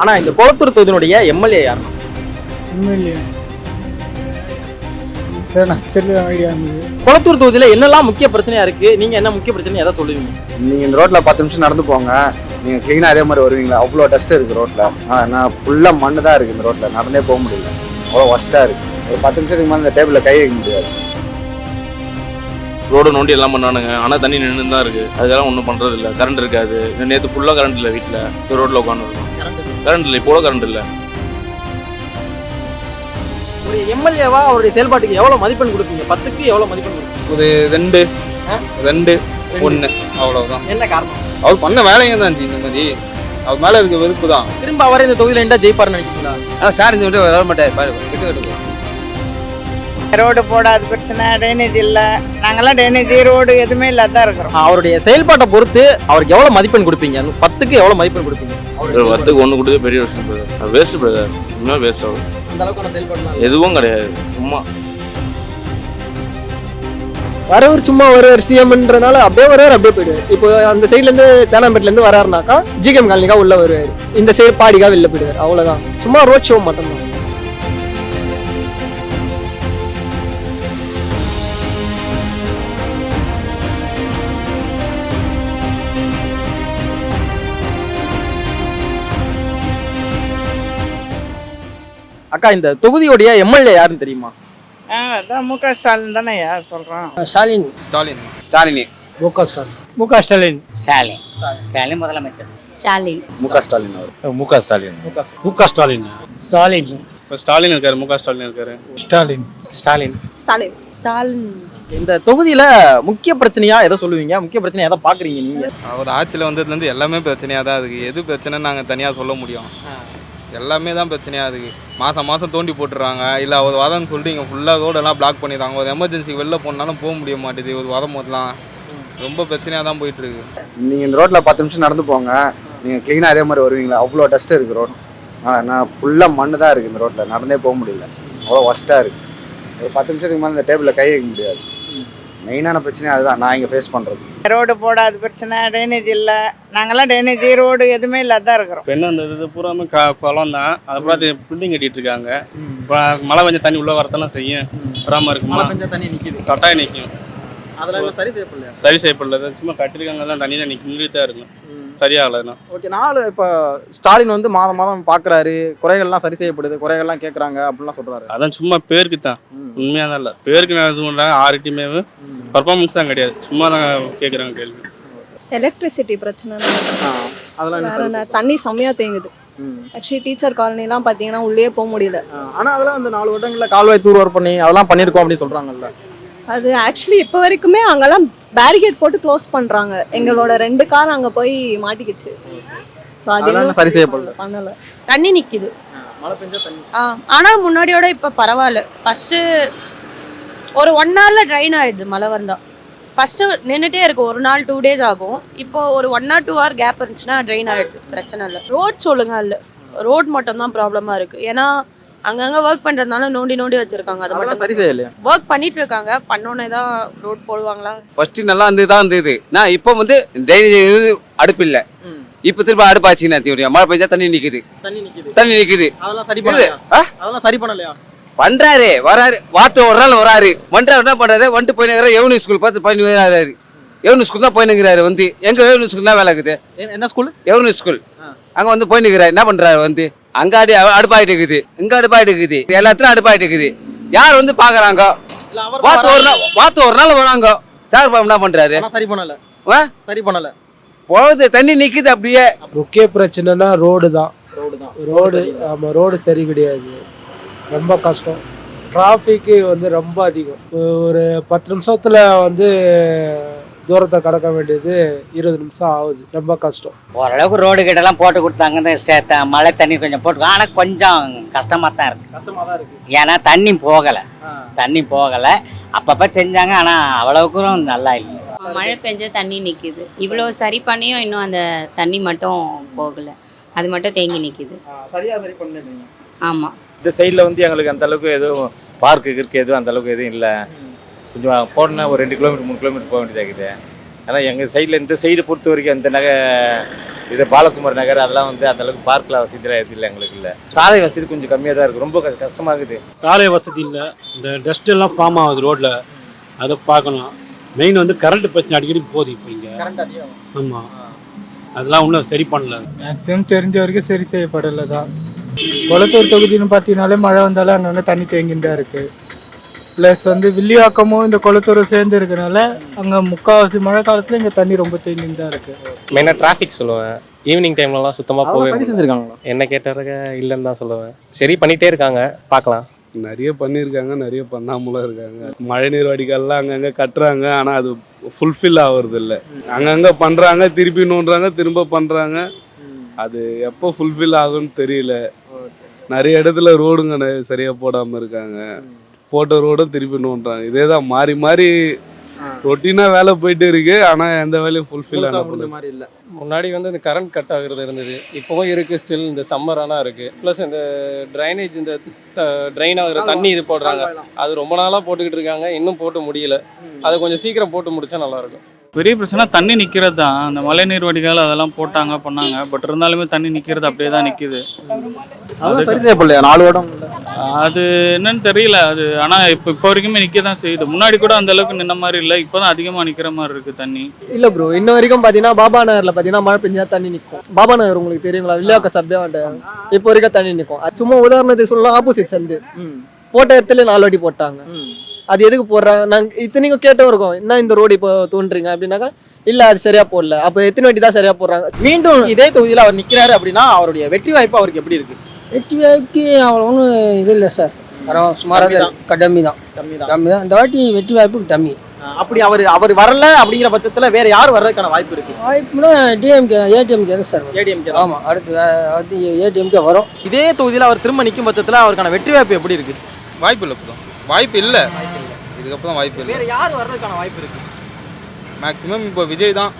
ஆனா இந்த குளத்தூர் தொகுதியினுடைய எம்எல்ஏ யார்? உண்மையிலேயே சரி ஐடியா குளத்தூர் தொகுதியில என்னெல்லாம் முக்கிய பிரச்சனையா இருக்கு? நீங்க என்ன முக்கிய பிரச்சனை எதை சொல்லுவீங்க? நீங்கள் இந்த ரோட்டில் பத்து நிமிஷம் நடந்து போங்க. நீங்கள் க்ளீனாக அதே மாதிரி வருவீங்களா? அவ்வளோ டஸ்ட் இருக்குது ரோட்டில் நான் ஃபுல்லாக மண்ணு தான் இருக்குது இந்த ரோட்டில் நடந்தே போக முடியல. அவ்வளோ ஒஸ்ட்டாக இருக்குது ஒரு பத்து நிமிஷத்துக்கு மேலே இந்த டேபிளில் கை வைக்க முடியாது. ரோடு நோண்டி எல்லாம் பண்ணானுங்க. ஆனால் தண்ணி நின்று தான் இருக்கு. அதுக்கெல்லாம் ஒன்றும் பண்றது இல்லை கரண்ட் இருக்காது நேற்று ஃபுல்லாக கரண்ட் இல்லை வீட்டில் ரோட்டில் உட்காந்துருக்கோம் கரண்ட் இல்லை இப்போ கரண்ட் இல்லை. ஒரு எம்எல்ஏவா அவருடைய செயல்பாட்டுக்கு எவ்வளவு மதிப்பெண் கொடுப்பீங்க? பத்துக்கு எவ்வளவு மதிப்பெண் கொடுப்பீங்க? ஒரு ரெண்டு? ரெண்டு ஒன்று அவ்வளவுதான். என்ன காரணம்? அவர் பண்ண வேலைங்க தான் ஜி இந்த மாதிரி. அவர் மேலே இருக்க வெறுப்பு தான். திரும்ப அவரே இந்த தொகுதியில என்ன ஜெயிப்பாருன்னு நினைக்கிறீங்களா? ஆனால் சார் இந்த விட்டு வர மாட்டார். பாரு விட்டு விட்டு ரோடு போடாத பிரச்சனை ட்ரைனேஜ் இல்லை. நாங்கெல்லாம் ட்ரைனேஜ் ரோடு எதுவுமே இல்லாத தான் இருக்கிறோம் அவருடைய செயல்பாட்டை பொறுத்து அவருக்கு எவ்வளவு மதிப்பெண் கொடுப்பீங்க? பத்துக்கு எவ்வளவு மதிப்பெண் கொடுப்பீங்க? ஒரு பத்துக்கு ஒன்று கொடுத்து பெரிய விஷயம் பிரதர். Waste brother. இன்னும் வேஸ்ட் ஆகும். அந்த அளவுக்கு செயல்பாடு எதுவும் கிடையாது. சும்மா. வரவர் சும்மா வருவார் சிஎம்ன்றனால அப்படியே வருவார் அப்படியே போயிடுவார். இப்போ அந்த சைட்ல இருந்து தேனாம்பேட்ல இருந்து வராருனாக்கா ஜிகேம் காலனிக்கா உள்ள வருவார். இந்த சைடு பாடிக்கா வெளில போயிடுவார். அவ்வளவுதான். சும்மா ரோட் ஷோ மட்டும்தான். அக்கா இந்த தொகுதியுடைய எம்எல்ஏ யாருன்னு தெரியுமா? அதான் மு க. ஸ்டாலின் தானே யார் சொல்கிறோம் ஸ்டாலின். ஸ்டாலின். ஸ்டாலினி. மு க. ஸ்டாலின். மு க. ஸ்டாலின். ஸ்டாலின். ஸ்டாலின் முதலமைச்சர். ஸ்டாலின். மு க. ஸ்டாலின் அவர். மு க. ஸ்டாலின். மு க. ஸ்டாலின். ஸ்டாலின். இப்போ ஸ்டாலின் இருக்காரு முக ஸ்டாலின் இருக்காரு. ஸ்டாலின். ஸ்டாலின். ஸ்டாலின். ஸ்டாலின். இந்த தொகுதியில முக்கிய பிரச்சனையா எதை சொல்லுவீங்க? முக்கிய பிரச்சனை எதை பாக்குறீங்க நீங்க? அவர் ஆட்சியில் வந்ததுலேருந்து எல்லாமே பிரச்சனையாக தான் இருக்குது எது பிரச்சனைன்னு நாங்கள் தனியாக சொல்ல முடியும். எல்லாமே தான் பிரச்சனையாக இருக்குது மாதம் மாதம் தோண்டி போட்டுறாங்க. இல்லை அவர் வாதம்னு சொல்லிட்டு இங்கே ஃபுல்லாக ரோடெல்லாம் பிளாக் பண்ணிடுறாங்க. ஒரு எமர்ஜென்சி வெளில போனாலும் போக முடிய மாட்டேது. ஒரு வாதம் போதெல்லாம் ரொம்ப பிரச்சனையாக தான் போயிட்டுருக்கு நீங்கள் இந்த ரோட்டில் பத்து நிமிஷம் நடந்து போங்க. நீங்கள் க்ளீனாக அதே மாதிரி வருவீங்களா? அவ்வளோ டஸ்ட் இருக்குது ரோட் நான் ஃபுல்லாக மண்ணு தான் இருக்குது இந்த ரோட்டில் நடந்தே போக முடியல. அவ்வளோ ஒஸ்ட்டாக இருக்குது ஒரு பத்து நிமிஷத்துக்கு மேலே இந்த டேபிளில் கை வைக்க முடியாது. மெயினான பிரச்சனை அதுதான். நான் இங்கே ஃபேஸ் பண்ணுறது ரோடு போடாத பிரச்சனை ட்ரைனேஜ் இல்லை. நாங்கெல்லாம் ட்ரைனேஜ் ரோடு எதுவுமே இல்லாத தான் இருக்கிறோம். இப்போ என்ன இந்த இது பூராமே க குளம் தான் அதுக்கப்புறம் அது பில்டிங் கட்டிட்டு இருக்காங்க இப்போ மழை பெஞ்ச தண்ணி உள்ள வரத்தானே செய்யும். வராமல் இருக்குமா? மழை பெஞ்சா தண்ணி நிக்குது. கட்டாயம் நிற்கும் அதெல்லாம் சரி செய்யப்படலையா? சரி செய்யப்படல. சும்மா கட்டிருக்காங்க தான் தண்ணி தான் நிற்கும் நிறுத்தி தான் இருக்கும் சரியாகலைன்னா ஓகே நாலு இப்போ ஸ்டாலின் வந்து மாதம் மாதம் பார்க்குறாரு குறைகள்லாம் சரி செய்யப்படுது குறைகள்லாம் கேட்குறாங்க அப்படிலாம் சொல்றாரு. அதான் சும்மா பேருக்கு தான் உண்மையாக தான் இல்லை. பேருக்கு நான் இது பண்ணுறாங்க ஆறு டீமே பர்ஃபார்மன்ஸ் தான் கிடையாது. சும்மா தான் கேட்குறாங்க கேள்வி. எலக்ட்ரிசிட்டி பிரச்சனை ஆ, அதெல்லாம் தண்ணி செம்மையா தேங்குது. ஆக்சுவலி டீச்சர் காலனிலாம் பார்த்தீங்கன்னா உள்ளே போக முடியல. ஆ, ஆனா அதெல்லாம் வந்து நாலு வருடங்கள்ல கால்வாய் தூர்வார் பண்ணி அதெல்லாம் பண்ணியிருக்கோம் அப்படின்னு சொல்றாங்கல்ல. அது ஆக்சுவலி இப்போ வரைக்குமே அங்கெல்லாம் பேரிகேட் போட்டு க்ளோஸ் பண்றாங்க. எங்களோட ரெண்டு கார் அங்க போய் மாட்டிக்கிச்சு. ஸோ அது சரி செய்யப்படல. பண்ணல. தண்ணி நிக்குது. மழை பெஞ்சா தண்ணி ஆ ஆனால் முன்னாடியோட இப்போ பரவாயில்ல. ஃபஸ்ட்டு ஒரு ஒன் ஹவரில் ட்ரைன் ஆயிடுது மழை வந்தா. ஃபஸ்ட்டு நின்றுட்டே இருக்கு ஒரு நாள் டூ டேஸ் ஆகும். இப்போ ஒரு one or two hour gap இருந்துச்சுன்னா ட்ரைன் ஆயிடுது. பிரச்சனை இல்லை. ரோட் சொல்லுங்க இல்லை. ரோட் மட்டும் தான் ப்ராப்ளமாக இருக்குது ஏன்னா அங்கங்கே ஒர்க் பண்ணுறதுனால நோண்டி நோண்டி வச்சுருக்காங்க அது மட்டும் சரி செய்யலையா. ஒர்க் பண்ணிட்டு இருக்காங்க பண்ணோன்னே தான் ரோட் போடுவாங்களா? ஃபர்ஸ்ட் நல்லா இருந்து தான் இருந்தது நான் இப்போ வந்து டெய்லி அடுப்பு இல்லை. இப்போ திரும்ப அடுப்பாச்சுன்னா தீவிரம் மழை பெஞ்சா தண்ணி நிற்குது தண்ணி நிக்குது. தண்ணி நிற்குது அதெல்லாம் சரி பண்ணலையா? அதெல்லாம் சரி பண்ணலையா? பண்றாரு வராரு. வாத்து ஒரு நாள் வராரு. வந்தாரு என்ன பண்றாரு? வந்துட்டு போயினுக்கிறாரு எவனி ஸ்கூல் பார்த்து பண்ணி வராரு. எவனி ஸ்கூல் தான் போயினுக்கிறாரு வந்து. எங்க எவனி ஸ்கூல் தான் வேலை இருக்குது? என்ன- என்ன ஸ்கூல் எவனி ஸ்கூல் ஆ. அங்க வந்து போயினுக்கிறாரு என்ன பண்றாரு வந்து? அங்க அடி அடுப்பாயிட்டு இருக்குது. இங்க அடுப்பாயிட்டு இருக்குது. எல்லாத்துலயும் அடுப்பாயிட்டு இருக்குது. யார் வந்து அவர் வாத்து ஒரு நாள் வாத்து ஒரு நாள் வராங்க. சார் என்ன பண்றாரு? ஆனா சரி பண்ணல. ஆ? சரி பண்ணல. போகுது தண்ணி நிக்குது அப்படியே. முக்கிய பிரச்சனைனா ரோடு தான். ரோடு தான். ரோடு ஆமாம் ரோடு சரி கிடையாது. ரொம்ப கஷ்டம். டிராஃபிக்கு வந்து ரொம்ப அதிகம். ஒரு பத்து நிமிஷத்தில் வந்து தூரத்தை கடக்க வேண்டியது இருபது நிமிஷம் ஆகுது. ரொம்ப கஷ்டம். ஓரளவுக்கு ரோடு கிட்டலாம் போட்டு கொடுத்தாங்க மழை தண்ணி கொஞ்சம் போட்டு ஆனால் கொஞ்சம் கஷ்டமாக தான் இருக்கு. கஷ்டமா தான் இருக்கு. ஏன்னா தண்ணி போகலை. தண்ணி போகலை. அப்பப்போ செஞ்சாங்க ஆனால் அவ்வளவுக்கும் நல்லா இல்லை. மழை பெஞ்ச தண்ணி நிக்குது. இவ்வளோ சரி பண்ணியும் இன்னும் அந்த தண்ணி மட்டும் போகல. அது மட்டும் தேங்கி நிக்குது. ஆ, சரியா சரி பண்ணல ஆமா. இந்த சைடில் வந்து எங்களுக்கு அந்த அளவுக்கு எதுவும் பார்க்கு இருக்கு எதுவும் அந்த அளவுக்கு எதுவும் இல்லை. கொஞ்சம் போனா ஒரு ரெண்டு கிலோமீட்டர் மூணு கிலோமீட்டர் போக வேண்டியதாக இருக்குது. ஆனால் எங்கள் சைடில் இந்த சைடு பொறுத்த வரைக்கும் அந்த நகை இது பாலகுமார் நகர் அதெல்லாம் வந்து அந்த அளவுக்கு பார்க்கில் வசதியெல்லாம் இல்லை எங்களுக்கு இல்லை. சாலை வசதி கொஞ்சம் கம்மியாக தான் இருக்குது ரொம்ப கஷ்ட- கஷ்டமா இருக்குது. சாலை வசதி இல்லை. இந்த டஸ்ட் எல்லாம் ஃபார்ம் ஆகுது ரோட்டில் அதை பார்க்கணும். மெயின் வந்து கரண்ட் பிரச்சனை அடிக்கடி போகுது இப்போ இங்கே. ஆமாம் அதெல்லாம் இன்னும் சரி பண்ணல. மேக்ஸிமம் தெரிஞ்ச வரைக்கும் சரி செய்யப்படலை தான். குளத்தூர் தொகுதின்னு பார்த்தீங்கனாலே மழை வந்தாலும் அங்கங்கே தண்ணி தேங்கின்னு தான் இருக்குது ப்ளஸ் வந்து வில்லிவாக்கமும் இந்த குளத்தூரும் சேர்ந்து இருக்கனால அங்கே முக்கால்வாசி மழை காலத்தில் இங்கே தண்ணி ரொம்ப தேங்கின்னு தான் இருக்குது மெயினாக டிராஃபிக் சொல்லுவேன். ஈவினிங் டைம்லலாம் சுத்தமாக சரி செஞ்சிருக்காங்களா? என்ன கேட்டாருக்க இல்லைன்னு தான் சொல்லுவேன். சரி பண்ணிகிட்டே இருக்காங்க. பார்க்கலாம். நிறைய பண்ணியிருக்காங்க நிறைய பண்ணாமலும் இருக்காங்க. மழைநீர் வடிகால்லாம் அங்கங்கே கட்டுறாங்க ஆனால் அது ஃபுல்ஃபில் ஆகுறது இல்லை அங்கங்கே பண்ணுறாங்க திருப்பி நோண்டுறாங்க திரும்ப பண்ணுறாங்க அது எப்போ ஃபுல்ஃபில் ஆகும்னு தெரியல. நிறைய இடத்துல ரோடுங்க நெ- சரியா போடாமல் இருக்காங்க. போட்ட ரோடும் திருப்பி நோண்டுறாங்க இதே தான் மாறி மாறி ரொட்டீனாக வேலை போயிட்டு இருக்கு. ஆனால் எந்த வேலையும் ஃபுல்ஃபில் முடிஞ்ச மாதிரி இல்ல. முன்னாடி வந்து இந்த கரண்ட் கட் ஆகுறது இருந்தது. இப்போவும் இருக்குது ஸ்டில் இந்த சம்மர் ஆனால் இருக்குது ப்ளஸ் இந்த ட்ரைனேஜ் இந்த ட்ரைன் ஆகுற தண்ணி இது போடுறாங்க. அது ரொம்ப நாளாக போட்டுக்கிட்டு இருக்காங்க. இன்னும் போட்டு முடியல. அதை கொஞ்சம் சீக்கிரம் போட்டு முடிச்சா நல்லாயிருக்கும் பெரிய பிரச்சனை தண்ணி நிற்கிறது தான். அந்த மழைநீர் வடிகால் அதெல்லாம் போட்டாங்க பண்ணாங்க. பட் இருந்தாலுமே தண்ணி நிற்கிறது அப்படியே தான் நிற்கிது அதான் சரி செய்யப்படலையா நாலு வருடம் இல்ல. அது என்னன்னு தெரியல. அது ஆனால் இப்போ இப்போ வரைக்குமே நிற்க தான் செய்யுது. முன்னாடி கூட அந்த அளவுக்கு நின்ன மாதிரி இல்லை. இப்போ தான் அதிகமாக நிற்கிற மாதிரி இருக்குது தண்ணி. இல்ல ப்ரோ இன்ன வரைக்கும் பாத்தீங்கன்னா பாபா நகர்ல பாத்தீங்கன்னா மழை பெஞ்சா தண்ணி நிக்கும் பாபா நகர் உங்களுக்கு தெரியுங்களா? வில்லியாக்க சப்தே இப்போ வரைக்கும் தண்ணி நிக்கும் அது சும்மா உதாரணத்துக்கு சொல்லலாம் ஆப்போசிட் சந்து. போட்ட இடத்துல நாலு வாட்டி போட்டாங்க. அது எதுக்கு போடுறாங்க? நாங்க இத்தனைக்கும் கேட்டும் இருக்கோம். என்ன இந்த ரோடு இப்போ தோன்றீங்க அப்படின்னாக்கா இல்ல அது சரியா போடல. அப்ப எத்தனை வாட்டி தான் சரியா போடுறாங்க? மீண்டும் இதே தொகுதியில் அவர் நிக்கிறாரு அப்படின்னா அவருடைய வெற்றி வாய்ப்பு அவருக்கு எப்படி இருக்கு? வெட்டி வாய்க்கு அவ்வளோ ஒன்றும் இது இல்லை சார். பரவாயில்ல சுமாராக தான். கம்மி தான். கம்மி தான். கம்மி தான். இந்த வாட்டி வெட்டி வாய்ப்பு கம்மி. அப்படி அவர் அவர் வரல அப்படிங்கிற பட்சத்துல வேற யார் வர்றதுக்கான வாய்ப்பு இருக்கு? வாய்ப்புனா டிஎம்கே ஏடிஎம்கே தான் சார். ஏடிஎம்கே ஆமாம் அடுத்து அடுத்து ஏடிஎம்கே வரும். இதே தொகுதியில் அவர் திரும்ப நிற்கும் பட்சத்துல அவருக்கான வெற்றி வாய்ப்பு எப்படி இருக்கு? வாய்ப்பு இல்லை வாய்ப்பு இல்லை. இதுக்கப்புறம் வாய்ப்பு இல்லை. வேற யார் வர்றதுக்கான வாய்ப்பு இருக்கு? மேக்ஸிமம் இப்போ விஜய் தான்.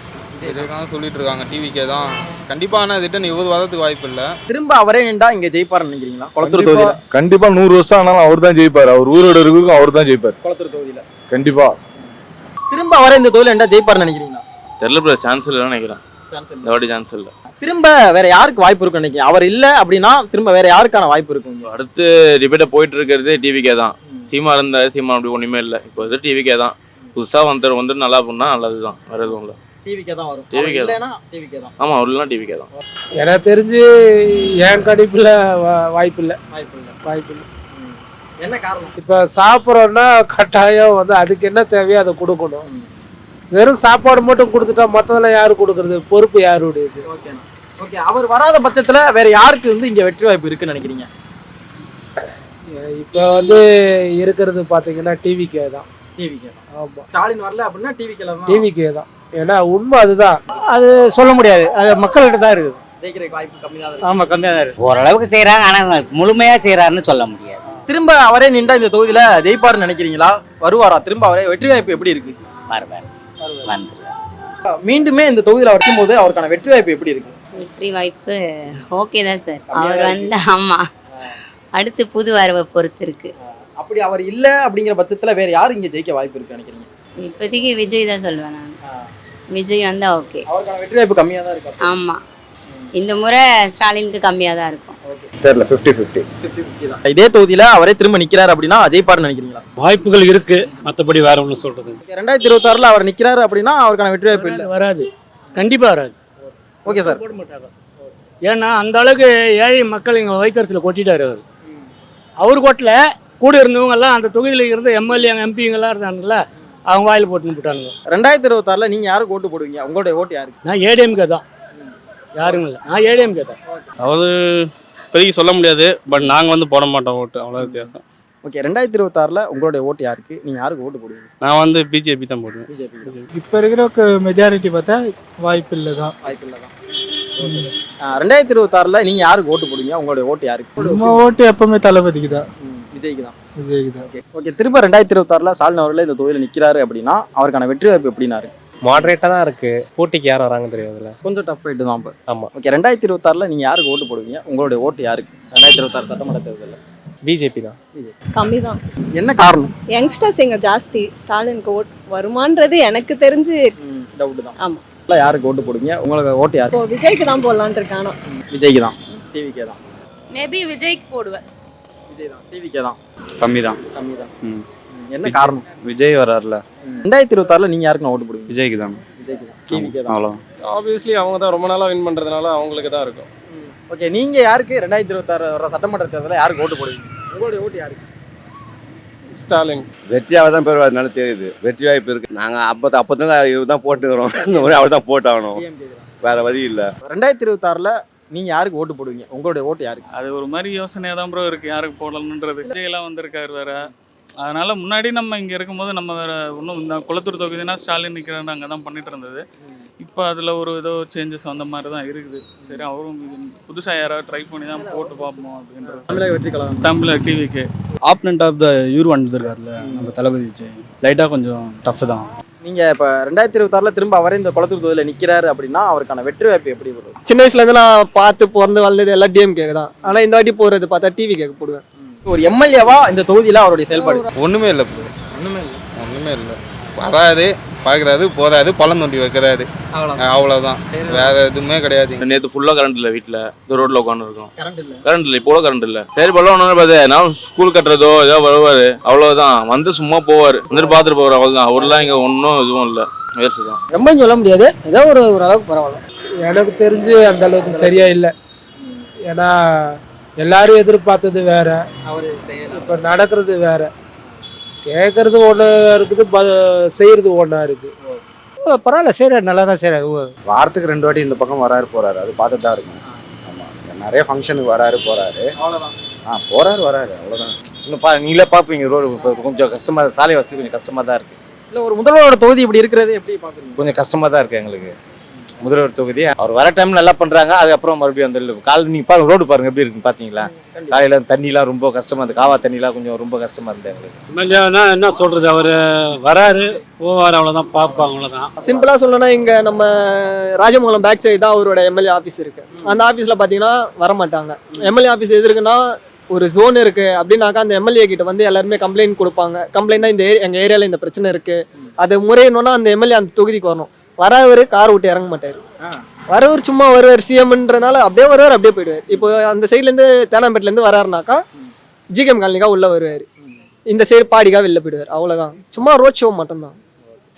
விஜய் தான். சொல்லிட்டு இருக்காங்க டிவிக்கே தான். கண்டிப்பாக ஆனால் ரிட்டன் இருபது வாரத்துக்கு வாய்ப்பு இல்லை. திரும்ப அவரே நின்றா இங்க ஜெயிப்பாருன்னு நினைக்கிறீங்களா? குளத்தூர் தொகுதியில. கண்டிப்பா நூறு வருஷம் ஆனாலும் அவர் தான் ஜெயிப்பார். அவர் உயிரோட இருக்கும் அவர் தான் ஜெயிப்பார். குளத்தூர் தொகுதியில. கண்டிப்பா. திரும்ப அவரே இந்த தொகுதியில நின்றா ஜெயிப்பாருன்னு நினைக்கிறீங்களா? தெரியல ப்ரோ சான்ஸ் இல்லைன்னு நினைக்கிறேன். Chance இல்ல. இந்த வாட்டி சான்ஸ் இல்லை. திரும்ப வேற யாருக்கு வாய்ப்பு இருக்குன்னு நினைக்கிறீங்க? அவர் இல்ல அப்படின்னா திரும்ப வேற யாருக்கான வாய்ப்பு இருக்கும்? அடுத்து டிபேட்டை போயிட்டு இருக்கிறதே டிவிக்கே தான். சீமா இருந்தாரு சீமா அப்படி ஒன்றுமே இல்லை. இப்போ இது டிவிக்கே தான். புதுசாக வந்து வந்து நல்லா பண்ணா நல்லது தான் வேற எதுவும் இல்லை. டிவிக்கே தான் வரும். அவர் தான். டிவிக்கே தான். ஆமாம் அவர்லாம் டிவிக்கே தான். எனக்கு தெரிஞ்சு என் கணிப்பில் வாய்ப்பு இல்லை. வாய்ப்பு இல்லை. வாய்ப்பு இல்லை. என்ன காரணம்? இப்போ சாப்பிட்றோன்னா கட்டாயம் வந்து அதுக்கு என்ன தேவையோ அதை கொடுக்கணும். வெறும் சாப்பாடு மட்டும் கொடுத்துட்டா மற்றதெல்லாம் யாரு கொடுக்கறது? பொறுப்பு யாருடையது? ஓகேண்ணா. ஓகே அவர் வராத பட்சத்துல வேற யாருக்கு வந்து இங்க வெற்றி வாய்ப்பு இருக்குன்னு நினைக்கிறீங்க? இப்போ வந்து இருக்கிறது பார்த்தீங்கன்னா டிவிக்கே தான். டிவிக்கே தான். ஆமாம் ஸ்டாலின் வரல அப்படின்னா டிவிக்கே தான். டிவிக்கே தான். ஏன்னா உண்மை அதுதான். அது சொல்ல முடியாது. அது மக்கள்கிட்ட தான் இருக்குது. ஜெயிக்கிறதுக்கு வாய்ப்பு கம்மி தான் ஆமாம் கம்மியாக தான் இருக்குது ஓரளவுக்கு செய்கிறாங்க ஆனால் முழுமையாக செய்கிறாருன்னு சொல்ல முடியாது. திரும்ப அவரே நின்றா இந்த தொகுதியில ஜெயிப்பாருன்னு நினைக்கிறீங்களா? வருவாரா? திரும்ப அவரே வெற்றி வாய்ப்பு எப்படி இருக்கு? வருவார். வந்துருவார். மீண்டுமே இந்த தொகுதியில அவர் போது அவருக்கான வெற்றி வாய்ப்பு எப்படி இருக்கு? வெற்றி வாய்ப்பு. ஓகே தான் சார். அவர் வந்து ஆமாம் அடுத்து புது வரவை பொறுத்து இருக்கு. அப்படி அவர் இல்ல அப்படிங்கிற பட்சத்துல வேற யார் இங்க ஜெயிக்க வாய்ப்பு இருக்கு நினைக்கிறீங்க? இப்போதைக்கு விஜய் தான் சொல்லுவேன் நான். விஜய் வந்தால் ஓகே அவருக்கான வெற்றி வாய்ப்பு கம்மியா தான் இருக்கு. ஆமாம் இந்த முறை ஸ்டாலினுக்கு கம்மியாக தான் இருக்கும். தெரியல ஃபிஃப்டி ஃபிஃப்டி இதே தொகுதியில அவரே திரும்ப நிக்கிறாரு அப்படின்னா ஜெயிப்பாருன்னு நினைக்கிறீங்களா? வாய்ப்புகள் இருக்கு. மற்றபடி வேற ஒன்றும் சொல்றது ரெண்டாயிரத்தி இருபத்தாறுல அவர் நிக்கிறாரு அப்படின்னா அவருக்கான வெற்றி வாய்ப்பு இல்ல. வராது. கண்டிப்பாக வராது. Okay sir. போட மாட்டாங்க ஏன்னா அந்த அளவுக்கு ஏழை மக்கள் இங்கே வைத்தரத்தில் கொட்டிட்டாரு அவர். அவர் கொட்டல கூட இருந்தவங்க எல்லாம் அந்த தொகுதியில் இருந்த எம்எல்ஏ எம்பிங்கெல்லாம் இருந்தாங்கல்ல அவங்க வாயில் போட்டுன்னு போட்டானுங்க ரெண்டாயிரத்தி இருபத்தாறுல நீங்க யாருக்கு ஓட்டு போடுவீங்க? உங்களுடைய ஓட்டு யாருக்கு நான் ஏடிஎம்கே தான். யாரும் இல்லை. நான் ஏடிஎம்கே தான். அதாவது இப்போதைக்கு சொல்ல முடியாது பட் நாங்கள் வந்து போட மாட்டோம் ஓட்டு. அவ்வளோ வித்தியாசம். ஓகே ரெண்டாயிரத்தி இருபத்தாறுல உங்களுடைய ஓட்டு யாருக்கு? நீங்க யாருக்கு ஓட்டு போடுவீங்க? நான் வந்து பிஜேபி தான் போடுவேன். பிஜேபி இப்போ இருக்கிற மெஜாரிட்டி பார்த்தா வாய்ப்பு இல்லை தான் வாய்ப்பு இல்லை தான் ரெண்டாயிரத்தி இருபத்தாறுல நீங்க யாருக்கு ஓட்டு போடுவீங்க? உங்களுடைய ஓட்டு யாருக்கு? நம்ம ஓட்டு எப்பவுமே தளபதிக்கு தான் விஜய்க்கு தான் விஜய்க்கு தான் ஓகே ஓகே திரும்ப ரெண்டாயிரத்தி இருபத்தாறுல ஸ்டாலின் அவர்கள் இந்த தொகுதியில் நிக்கிறாரு அப்படின்னா அவருக்கான வெற்றி வாய்ப்பு எப்படின்னா இருக்கு? மாடரேட்டாக தான் இருக்கு. போட்டிக்கு யார் வராங்கன்னு தெரியாதுல்ல கொஞ்சம் டஃப் ஃபைட்டு தான் இப்போ. ஆமாம் ஓகே ரெண்டாயிரத்தி இருபத்தாறுல நீங்க யாருக்கு ஓட்டு போடுவீங்க? உங்களுடைய ஓட்டு யாருக்கு? ரெண்டாயிரத்தி இருபத்தாறு சட்டமன்ற தேர்தலில். பிஜேபி தான். கம்மி தான் என்ன காரணம்? யங்ஸ்டர்ஸ் இங்கே ஜாஸ்தி. ஸ்டாலினுக்கு ஓட் வருமான்றது எனக்கு தெரிஞ்சு டவுட் தான். ஆமாம் இல்லை யாருக்கு ஓட்டு போடுவீங்க? உங்களுக்கு ஓட்டு யாரு விஜய்க்கு தான் போடலான்ட்டு இருக்கேன் விஜய்க்கு தான். டிவிக்கே தான். மேபி விஜய்க்கு போடுவேன். விஜய் தான். டிவிக்கே தான் கம்மி தான். கம்மி தான் ம். என்ன காரணம்? விஜய் வராருல. ரெண்டாயிரத்தி இருபத்தாறுல நீங்க யாருக்கு ஓட்டு போடுவீங்க? விஜய்க்கு தான். விஜய்க்கு தான். டிவிக்கே தான். அவ்வளோ. ஆப்வியஸ்லி அவங்க தான் ரொம்ப நாளாக வின் பண்ணுறதுனால அவங்களுக்கு தான் இருக்கும். ஓகே நீங்க யாருக்கு ரெண்டாயிரத்தி இருபத்தாறு வர சட்டமன்ற தேர்தலில் யாருக்கு ஓட்டு போடுவீங்க? உங்களுடைய ஓட்டு யாருக்கு? ஸ்டாலின். வெற்றியாக தான் பெறுவாருனால தெரியுது. வெற்றி வாய்ப்பு இருக்கு. நாங்கள் அப்போ அப்போ தான் இவர் தான் போட்டுக்கிறோம். இந்த முறை அவர் தான் போட்டாகணும் வேற வழி இல்லை. ரெண்டாயிரத்தி இருபத்தாறுல நீங்க யாருக்கு ஓட்டு போடுவீங்க? உங்களுடைய ஓட்டு யாருக்கு? அது ஒரு மாதிரி யோசனையாக தான் ப்ரோ இருக்குது யாருக்கு போடணுன்றது விஜயெல்லாம் வந்திருக்காரு வேற. அதனால முன்னாடி நம்ம இங்கே இருக்கும்போது நம்ம வேற இன்னும் இந்த குளத்தூர் தொகுதினா ஸ்டாலின் நிற்கிறாரு அங்கே தான் பண்ணிட்டு இருந்தது. இப்போ அதில் ஒரு ஏதோ சேஞ்சஸ் அந்த மாதிரி தான் இருக்குது. சரி அவரும் புதுசாக யாராவது ட்ரை பண்ணி தான் போட்டு பார்ப்போம் அப்படின்றது. தமிழக வெற்றி கழகம். தமிழ் டிவிக்கு ஆப்னண்ட் ஆஃப் த யூர் வந்திருக்காருல்ல நம்ம தளபதி விஜய். லைட்டாக கொஞ்சம் டஃப் தான். நீங்க இப்ப ரெண்டாயிரத்தி இருபத்தாறுல திரும்ப அவரே இந்த குளத்தூர் தொகுதியில நிக்கிறாரு அப்படின்னா அவருக்கான வெற்றி வாய்ப்பு எப்படி வரும்? சின்ன வயசுல இருந்து நான் பார்த்து பிறந்து வளர்ந்தது எல்லாம் டிஎம் கேக்கு தான். ஆனா இந்த வாட்டி போறது பார்த்தா டிவி கேக்கு போடுவேன். ஒரு எம்எல்ஏவா இந்த தொகுதியில அவருடைய செயல்பாடு? ஒன்றுமே இல்லை ப்ரோ ஒண்ணுமே இல்லை. ஒன்றுமே இல்லை. வராது. பார்க்குறாரு போதாது பழம் தோண்டி வைக்கிறாரு. அவ்வளவுதான். அவ்வளோதான் வேற எதுவுமே கிடையாது. நேற்று ஃபுல்லாக கரண்ட் இல்லை வீட்டில் இந்த ரோட்டில் உட்காந்துருக்கோம் கரண்ட் இல்ல. கரண்ட் இல்லை இப்போ கரண்ட் இல்லை. சரி பல்ல ஒன்றும் பார்த்து நான் ஸ்கூல் கட்டுறதோ ஏதோ வருவார். அவ்வளோதான் வந்து சும்மா போவார். வந்துட்டு பார்த்துட்டு போவார் அவ்வளோதான் அவர்லாம் இங்கே ஒன்றும் இதுவும் இல்லை. வேஸ்ட்டு தான். ரொம்ப சொல்ல முடியாது. ஏதோ ஒரு ஓரளவுக்கு பரவாயில்ல. எனக்கு தெரிஞ்சு அந்த அளவுக்கு சரியா இல்லை. ஏன்னா எல்லாரும் எதிர்பார்த்தது வேற. அவரு இப்போ நடக்கிறது வேற. கேட்கறது ஒன்று இருக்குது ப செய்யறது ஒன்றா இருக்கு. பரவாயில்ல சரி நல்லா தான் சரி வாரத்துக்கு ரெண்டு வாட்டி இந்த பக்கம் வராரு போறாரு. அது பார்த்துட்டு தான் இருக்கும் ஆமாம் நிறைய ஃபங்க்ஷனுக்கு வராரு போறாரு. அவ்வளவுதான். ஆ போறாரு வராரு. அவ்வளோதான் இன்னும் பா நீங்களே பார்ப்பீங்க ரோடு கொஞ்சம் கஷ்டமாக சாலை வசதி கொஞ்சம் கஷ்டமாக தான் இருக்குது இல்ல ஒரு முதல்வரோட தொகுதி இப்படி இருக்கிறது எப்படி பாக்குறீங்க கொஞ்சம் கஷ்டமாக தான் இருக்குது எங்களுக்கு. முதல்வர் தொகுதி அவர் வர டைம் நல்லா பண்ணுறாங்க அதுக்கப்புறம் மறுபடியும் அந்த கால் நீங்கள் பாருங்க ரோடு பாருங்க எப்படி இருக்குன்னு பார்த்தீங்களா காலையில் தண்ணிலாம் ரொம்ப கஷ்டமாக இருந்தது. காவா தண்ணிலாம் கொஞ்சம் ரொம்ப கஷ்டமாக இருந்தது எங்களுக்கு. என்ன சொல்கிறது அவர் வராரு போவார் அவ்வளோதான் பார்ப்பாங்க அவ்வளோதான் சிம்பிளா சொல்லணும்னா இங்க நம்ம ராஜமங்கலம் பேக் சைடு தான் அவரோட எம்எல்ஏ ஆஃபீஸ் இருக்கு. அந்த ஆஃபீஸ்ல பாத்தீங்கன்னா வர மாட்டாங்க எம்எல்ஏ ஆஃபீஸ் எது இருக்குன்னா ஒரு ஜோன் இருக்கு. அப்படின்னாக்கா அந்த எம்எல்ஏ கிட்ட வந்து எல்லாருமே கம்ப்ளைண்ட் கொடுப்பாங்க. கம்ப்ளைண்ட்னா இந்த ஏரி- எங்க ஏரியால இந்த பிரச்சனை இருக்கு. அது முறையணும்னா அந்த எம்எல்ஏ அந்த தொகுதிக்கு வரணும். வரவர் கார் விட்டு இறங்க மாட்டாரு. வரவர் சும்மா வருவார் சிஎம்ன்றனால அப்படியே வருவார் அப்படியே போயிடுவார். இப்போ அந்த சைட்ல இருந்து தேனாம்பேட்ல இருந்து வராருனாக்கா ஜிகேம் காலனிக்கா உள்ள வருவார். இந்த சைடு பாடிக்கா வெளில போயிடுவார். அவ்வளவுதான். சும்மா ரோட் ஷோ மட்டும்தான்.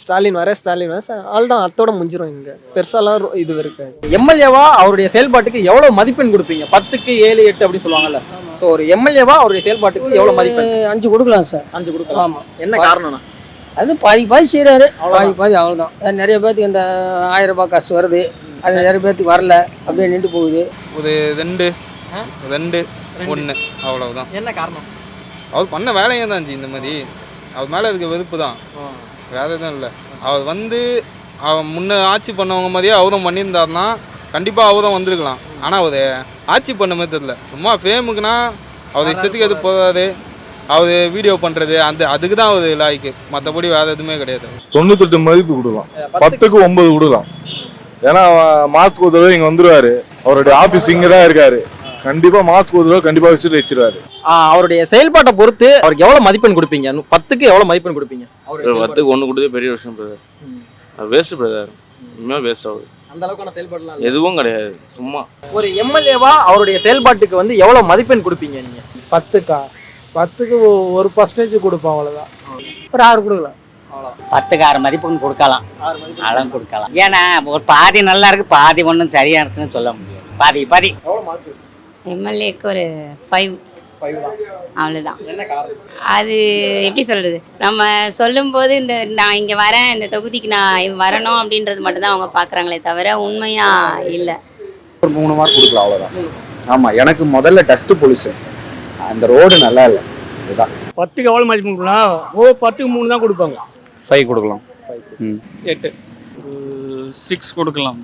ஸ்டாலின் வர ஸ்டாலின் வர ஆள் தான் அத்தோட முடிஞ்சிரும் இங்க. பெருசாலாம் இது இருக்காது. எம்எல்ஏவா அவருடைய செயல்பாட்டுக்கு எவ்வளவு மதிப்பெண் கொடுப்பீங்க? பத்துக்கு ஏழு எட்டு அப்படி சொல்லுவாங்கல்ல. ஸோ ஒரு எம்எல்ஏவா அவருடைய செயல்பாட்டுக்கு எவ்வளவு மதிப்பெண்? அஞ்சு கொடுக்கலாம் சார். அஞ்சு கொடுக்கலாம். ஆமா. என்ன காரணம்னா அது பாதி பாதி செய்கிறாரு. பாதி பாதி அவ்வளோதான் அது நிறைய பேர்த்துக்கு இந்த ஆயிரம் ரூபாய் காசு வருது. அது நிறைய பேர்த்துக்கு வரல. அப்படியே நின்று போகுது. ஒரு ரெண்டு. ரெண்டு ஒன்று அவ்வளவுதான். என்ன காரணம்? அவர் பண்ண வேலையே தான் இந்த மாதிரி. அவர் மேலே இருக்க வெறுப்பு தான். வேற எதுவும் இல்லை. அவர் வந்து அவர் முன்ன ஆட்சி பண்ணவங்க மாதிரியே அவரும் பண்ணியிருந்தாருன்னா கண்டிப்பாக அவரும் வந்திருக்கலாம். ஆனால் அவர் ஆட்சி பண்ண மாதிரி தெரியல. சும்மா ஃபேமுக்குனா அவர் இஷ்டத்துக்கு எது போகாது அவர் வீடியோ பண்ணுறது அந்த அதுக்கு தான் அவர் லாய்க்கு மற்றபடி வேறு எதுவுமே கிடையாது. தொண்ணூத்தெட்டு மதிப்பு கொடுக்கலாம். பத்துக்கு ஒன்பது கொடுக்கலாம். ஏன்னா மாஸ்க் ஒரு தடவை இங்கே வந்துருவாரு. அவருடைய ஆஃபீஸ் இங்கே தான் இருக்காரு. கண்டிப்பா மாஸ்க் ஒரு தடவை கண்டிப்பா விசிட் வச்சிருவாரு. ஆஹ் அவருடைய செயல்பாட்டை பொறுத்து அவருக்கு எவ்வளவு மதிப்பெண் கொடுப்பீங்க? பத்துக்கு எவ்வளவு மதிப்பெண் கொடுப்பீங்க? செயல்பாடு. பத்துக்கு ஒன்று கொடுத்தே பெரிய விஷயம் பிரதர். அது வேஸ்ட்டு பிரதர். உண்மையாக வேஸ்ட் ஆகுது. அந்த அளவுக்கான செயல்பாடுலாம். எதுவும் கிடையாது. சும்மா. ஒரு எம்எல்ஏவா அவருடைய செயல்பாட்டுக்கு வந்து எவ்வளவு மதிப்பெண் கொடுப்பீங்க நீங்க? பத்துக்கா? பத்துக்கு ஒரு பர்சன்டேஜ் கொடுப்போம் அவ்வளோதான் ஒரு ஆறு கொடுக்கலாம் பத்துக்கு ஆறு மதிப்புன்னு கொடுக்கலாம். அதெல்லாம் கொடுக்கலாம். ஏன்னா ஒரு பாதி நல்லா இருக்கு பாதி ஒன்றும் சரியா இருக்குன்னு சொல்ல முடியாது. பாதி பாதி. எம்எல்ஏக்கு ஒரு ஃபைவ் ஃபைவ் தான். அவ்வளோதான் என்ன காரணம்? அது எப்படி சொல்கிறது நம்ம சொல்லும்போது இந்த நான் இங்கே வரேன் இந்த தொகுதிக்கு நான் வரணும் அப்படின்றது மட்டும்தான் அவங்க பார்க்குறாங்களே தவிர உண்மையாக இல்லை. ஒரு மூணு மார்க் கொடுக்கலாம் அவ்வளோதான் ஆமாம் எனக்கு முதல்ல டஸ்ட் பொல்யூஷன் அந்த ரோடு நல்லா இல்லை. இதுதான். பத்துக்கு எவ்வளோ மதிப்பு கொடுக்கலாம் ஓ பத்துக்கு மூணு தான் கொடுப்பாங்க. ஃபைவ் கொடுக்கலாம். ம். எட்டு. சிக்ஸ் கொடுக்கலாம்.